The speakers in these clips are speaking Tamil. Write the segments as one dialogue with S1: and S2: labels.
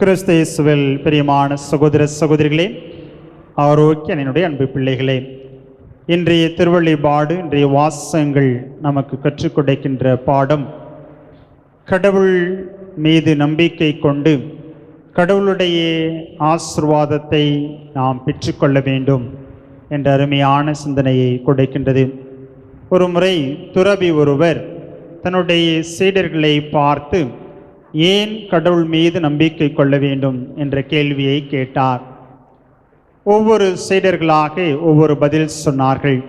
S1: கிறிஸ்து இயேசுவில் பிரியமான சகோதர சகோதரிகளே ஆரோக்கிய என்னுடைய அன்பு பிள்ளைகளே இன்றைய திருவள்ளிபாடு இன்றைய வாசகங்கள் நமக்கு கற்றுக் கொடுக்கின்ற பாடம் கடவுள் மீது நம்பிக்கை கொண்டு கடவுளுடைய ஆசிர்வாதத்தை நாம் பெற்றுக்கொள்ள வேண்டும் என்ற அருமையான சிந்தனையை கொடுக்கின்றது. ஒரு முறை துறவி ஒருவர் தன்னுடைய சீடர்களை பார்த்து ஏன் கடவுள் மீது நம்பிக்கை கொள்ள வேண்டும் என்ற கேள்வியை கேட்டார். ஒவ்வொரு சீடர்களாக ஒவ்வொரு பதில் சொன்னார்கள்.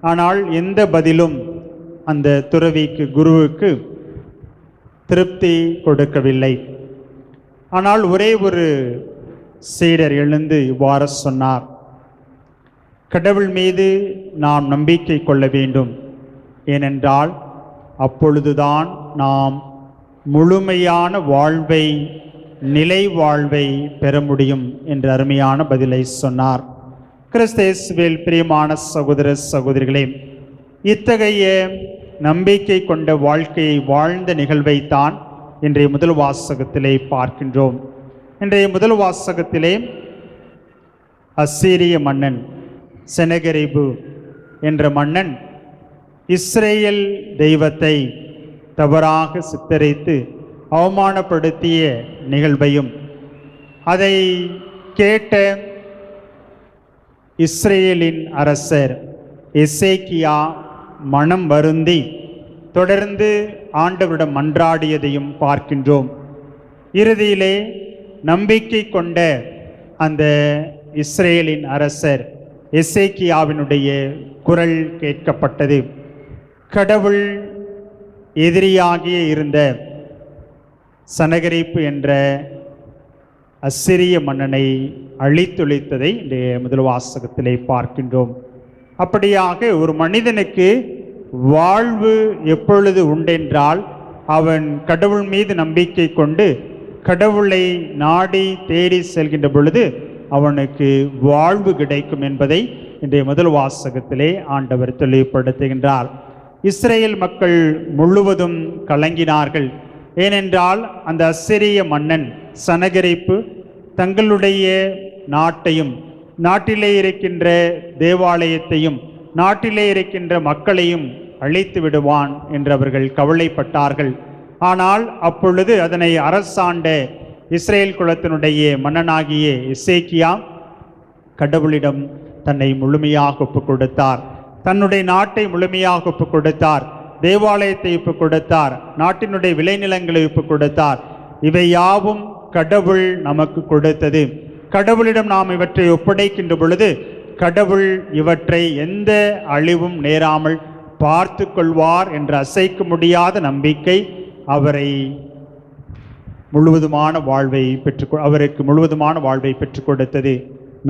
S1: ஆனால் எந்த பதிலும் அந்த துறவிக்கு குருவுக்கு திருப்தி கொடுக்கவில்லை. ஆனால் ஒரே ஒரு சீடர் எழுந்து இவ்வாறு சொன்னார். கடவுள் மீது நாம் நம்பிக்கை கொள்ள வேண்டும். ஏனென்றால் அப்பொழுதுதான் நாம் முழுமையான வாழ்வை நிலை வாழ்வை பெற முடியும் என்ற அருமையான பதிலை சொன்னார். கிறிஸ்தேசுவில் பிரியமான சகோதர சகோதரிகளே இத்தகைய நம்பிக்கை கொண்ட வாழ்க்கையை வாழ்ந்த நிகழ்வைத்தான் இன்றைய முதல் வாசகத்திலே பார்க்கின்றோம். இன்றைய முதல் வாசகத்திலே அசீரிய மன்னன் செனகரிபு என்ற மன்னன் இஸ்ரேல் தெய்வத்தை தவறாக சித்தரித்து அவமானப்படுத்திய நிகழ்வையும் அதை கேட்ட இஸ்ரேலின் அரசர் எசேக்கியா மனம் வருந்தி தொடர்ந்து ஆண்டவரிடம் மன்றாடியதையும் பார்க்கின்றோம். இறுதியிலே நம்பிக்கை கொண்ட அந்த இஸ்ரேலின் அரசர் எசேக்கியாவினுடைய குரல் கேட்கப்பட்டது. கடவுள் எதிரியாகிய இருந்த சனகரிப்பு என்ற அசிரிய மன்னனை அழித்தொழித்ததை இன்றைய முதல் வாசகத்திலே பார்க்கின்றோம். அப்படியாக ஒரு மனிதனுக்கு வாழ்வு எப்பொழுது உண்டென்றால் அவன் கடவுள் மீது நம்பிக்கை கொண்டு கடவுளை நாடி தேடி செல்கின்ற பொழுது அவனுக்கு வாழ்வு கிடைக்கும் என்பதை இன்றைய முதல் வாசகத்திலே ஆண்டவர் தெளிவுபடுத்துகின்றார். இஸ்ரேல் மக்கள் முழுவதும் கலங்கினார்கள். ஏனென்றால் அந்த அசிரிய மன்னன் சனகரிப்பு தங்களுடைய நாட்டையும் நாட்டிலே இருக்கின்ற தேவாலயத்தையும் நாட்டிலே இருக்கின்ற மக்களையும் அழைத்து விடுவான் என்று அவர்கள் கவலைப்பட்டார்கள். ஆனால் அப்பொழுது அதனை அரசாண்ட இஸ்ரேல் குலத்தினுடைய மன்னனாகிய இசேக்கியா கடவுளிடம் தன்னை முழுமையாக ஒப்புக் கொடுத்தார் தன்னுடைய நாட்டை முழுமையாக ஒப்புக் கொடுத்தார். தேவாலயத்தை ஒப்புக் கொடுத்தார். நாட்டினுடைய விளைநிலங்களை ஒப்புக் கொடுத்தார். இவை யாவும் கடவுள் நமக்கு கொடுத்தது. கடவுளிடம் நாம் இவற்றை ஒப்படைக்கின்ற பொழுது கடவுள் இவற்றை எந்த அழிவும் நேராமல் பார்த்து கொள்வார் என்ற அசைக்க முடியாத நம்பிக்கை அவரை முழுவதுமான வாழ்வை பெற்று அவருக்கு முழுவதுமான வாழ்வை பெற்றுக் கொடுத்தது.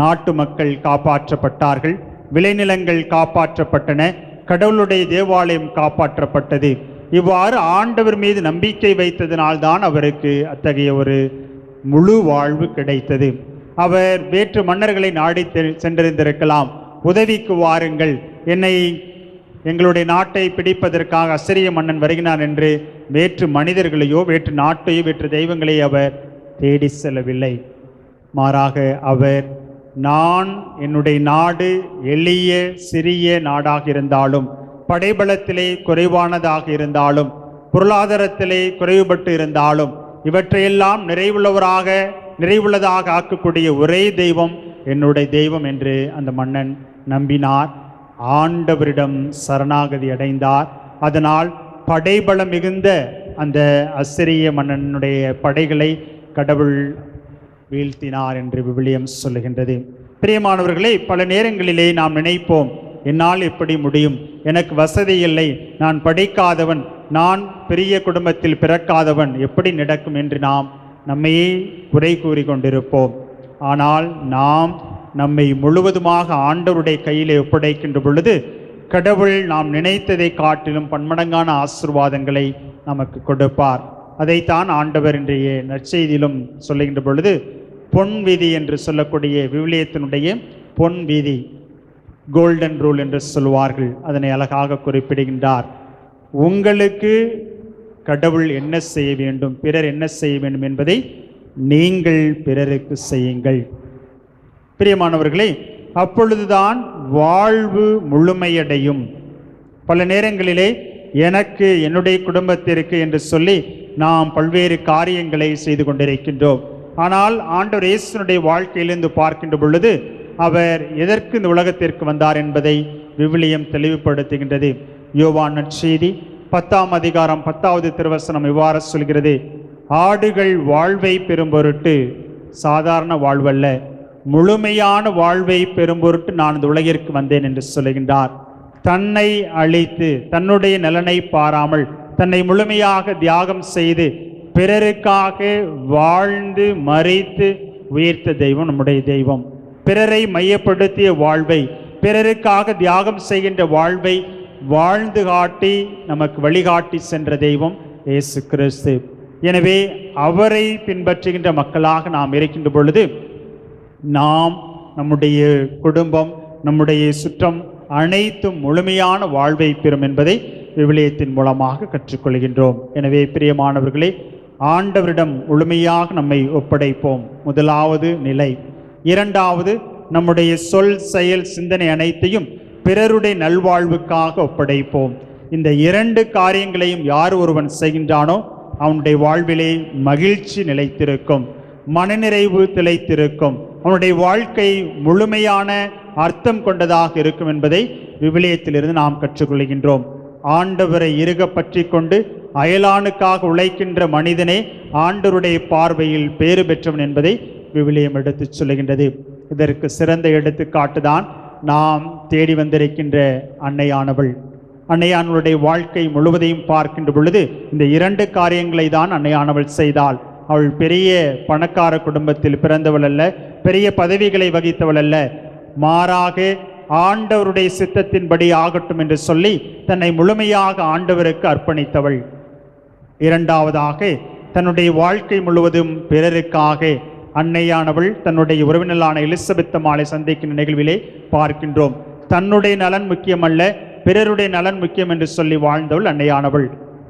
S1: நாட்டு மக்கள் காப்பாற்றப்பட்டார்கள். விளைநிலங்கள் காப்பாற்றப்பட்டன கடவுளுடைய தேவாலயம் காப்பாற்றப்பட்டது. இவ்வாறு ஆண்டவர் மீது நம்பிக்கை வைத்ததினால்தான் அவருக்கு அத்தகைய ஒரு முழு வாழ்வு கிடைத்தது. அவர் வேற்று மன்னர்களை நாடி தெ- சென்றிருந்திருக்கலாம். உதவிக்கு வாருங்கள். என்னை எங்களுடைய நாட்டை பிடிப்பதற்காக அசிரிய மன்னன் வருகிறான் என்று வேற்று மனிதர்களையோ வேற்று நாட்டையோ வேற்று தெய்வங்களையோ அவர் தேடி செல்லவில்லை. மாறாக அவர் நான் என்னுடைய நாடு எளிய சிறிய நாடாக இருந்தாலும் படைபலத்திலே குறைவானதாக இருந்தாலும் பொருளாதாரத்திலே குறைவுபட்டு இருந்தாலும் இவற்றையெல்லாம் நிறைவுள்ளவராக நிறைவுள்ளதாக ஆக்கக்கூடிய ஒரே தெய்வம் என்னுடைய தெய்வம் என்று அந்த மன்னன் நம்பினார். ஆண்டவரிடம் சரணாகதி அடைந்தார். அதனால் படைபலம் மிகுந்த அந்த அசிரிய மன்னனுடைய படைகளை கடவுள் வீழ்த்தினார் என்று விவிலியம் சொல்லுகின்றது. பிரியமானவர்களே பல நேரங்களிலே நாம் நினைப்போம் என்னால் எப்படி முடியும்? எனக்கு வசதி இல்லை நான் படிக்காதவன் நான் பெரிய குடும்பத்தில் பிறக்காதவன் எப்படி நடக்கும் என்று நாம் நம்மையே குறை கூறி கொண்டிருப்போம் ஆனால் நாம் நம்மை முழுவதுமாக ஆண்டவருடைய கையிலே ஒப்படைக்கின்ற பொழுது கடவுள் நாம் நினைத்ததை காட்டிலும் பன்மடங்கான ஆசிர்வாதங்களை நமக்கு கொடுப்பார். அதைத்தான் ஆண்டவர் இன்றைய நற்செய்தியிலும் சொல்லுகின்ற பொழுது பொன் வீதி என்று சொல்லக்கூடிய விவிலியத்தினுடைய பொன் வீதி கோல்டன் ரூல் என்று சொல்வார்கள் அதனை அழகாக குறிப்பிடுகின்றார். உங்களுக்கு கடவுள் என்ன செய்ய வேண்டும் பிறர் என்ன செய்ய வேண்டும் என்பதை நீங்கள் பிறருக்கு செய்யுங்கள். பிரியமானவர்களே அப்பொழுதுதான் வாழ்வு முழுமையடையும். பல நேரங்களிலே எனக்கு என்னுடைய குடும்பத்திற்கு என்று சொல்லி நாம் பல்வேறு காரியங்களை செய்து கொண்டிருக்கின்றோம். ஆனால் ஆண்டவர் இயேசுனுடைய வாழ்க்கையிலிருந்து பார்க்கின்ற பொழுது அவர் எதற்கு இந்த உலகத்திற்கு வந்தார் என்பதை விவிலியம் தெளிவுபடுத்துகின்றது. யோவான் நற்செய்தி பத்தாம் அதிகாரம் பத்தாவது திருவசனம் இவ்வாறு சொல்கிறது. ஆடுகள் வாழ்வை பெறும் பொருட்டு சாதாரண வாழ்வல்ல முழுமையான வாழ்வை பெறும் பொருட்டு நான் இந்த உலகிற்கு வந்தேன் என்று சொல்லுகின்றார். தன்னை அழித்து தன்னுடைய நலனை பாராமல் தன்னை முழுமையாக தியாகம் செய்து பிறருக்காக வாழ்ந்து மறைத்து உயர்த்த தெய்வம் நம்முடைய தெய்வம். பிறரை மையப்படுத்திய வாழ்வை பிறருக்காக தியாகம் செய்கின்ற வாழ்வை வாழ்ந்து காட்டி நமக்கு வழிகாட்டி சென்ற தெய்வம் இயேசு கிறிஸ்து. எனவே அவரை பின்பற்றுகின்ற மக்களாக நாம் இருக்கின்ற பொழுது நாம் நம்முடைய குடும்பம் நம்முடைய சுற்றம் அனைத்தும் முழுமையான வாழ்வை பெறும் என்பதை விவிலியத்தின் மூலமாக கற்றுக்கொள்கின்றோம். எனவே பிரியமானவர்களே ஆண்டவரிடம் முழுமையாக நம்மை ஒப்படைப்போம். முதலாவது நிலை. இரண்டாவது நம்முடைய சொல் செயல் சிந்தனை அனைத்தையும் பிறருடைய நல்வாழ்வுக்காக ஒப்படைப்போம். இந்த இரண்டு காரியங்களையும் யார் ஒருவன் செய்கின்றானோ அவனுடைய வாழ்விலே மகிழ்ச்சி நிலைத்திருக்கும். மனநிறைவு திளைத்திருக்கும். அவனுடைய வாழ்க்கை முழுமையான அர்த்தம் கொண்டதாக இருக்கும் என்பதை விவிலியத்திலிருந்து நாம் கற்றுக்கொள்கின்றோம். ஆண்டவரை இருக பற்றி கொண்டு அயலானுக்காக உழைக்கின்ற மனிதனே ஆண்டவருடைய பார்வையில் பேறு பெற்றவன் என்பதை விவிலியம் எடுத்துச் சொல்லுகின்றது. இதற்கு சிறந்த எடுத்துக்காட்டுதான் நாம் தேடி வந்திருக்கின்ற அன்னையானவள். அன்னையானவளுடைய வாழ்க்கை முழுவதையும் பார்க்கின்ற பொழுது இந்த இரண்டு காரியங்களை தான் அன்னையானவள் செய்தாள். அவள் பெரிய பணக்கார குடும்பத்தில் பிறந்தவள் அல்ல பெரிய பதவிகளை வகித்தவள் அல்ல. மாறாக ஆண்டவருடைய சித்தத்தின்படி ஆகட்டும் என்று சொல்லி தன்னை முழுமையாக ஆண்டவருக்கு அர்ப்பணித்தவள். இரண்டாவதாக தன்னுடைய வாழ்க்கை முழுவதும் பிறருக்காக அன்னையானவள் தன்னுடைய உறவினரான எலிசபெத் மாலை சந்திக்கின்ற நிகழ்விலே பார்க்கின்றோம். தன்னுடைய நலன் முக்கியமல்ல பிறருடைய நலன் முக்கியம் என்று சொல்லி வாழ்ந்தவள் அன்னையானவள்.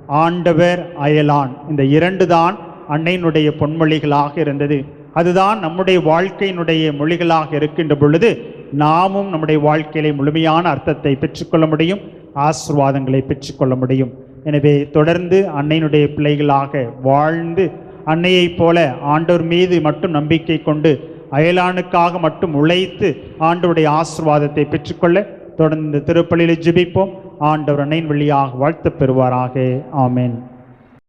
S1: ஆண்டவர் அயலான். இந்த இரண்டு தான் அன்னையினுடைய பொன்மொழிகளாக இருந்தது. அதுதான் நம்முடைய வாழ்க்கையினுடைய மொழிகளாக இருக்கின்ற பொழுது நாமும் நம்முடைய வாழ்க்கையிலே முழுமையான அர்த்தத்தை பெற்றுக்கொள்ள முடியும் ஆசிர்வாதங்களை பெற்றுக்கொள்ள முடியும். எனவே தொடர்ந்து அன்னையினுடைய பிள்ளைகளாக வாழ்ந்து அன்னையைப் போல ஆண்டோர் மீது மட்டும் நம்பிக்கை கொண்டு அயலானுக்காக மட்டும் உழைத்து ஆண்டவருடைய ஆசிர்வாதத்தை பெற்றுக்கொள்ள தொடர்ந்து திருப்பலியில் ஜிபிப்போம். ஆண்டவர் அன்னையின் வழியாக வாழ்த்து பெறுவாராக. ஆமேன்.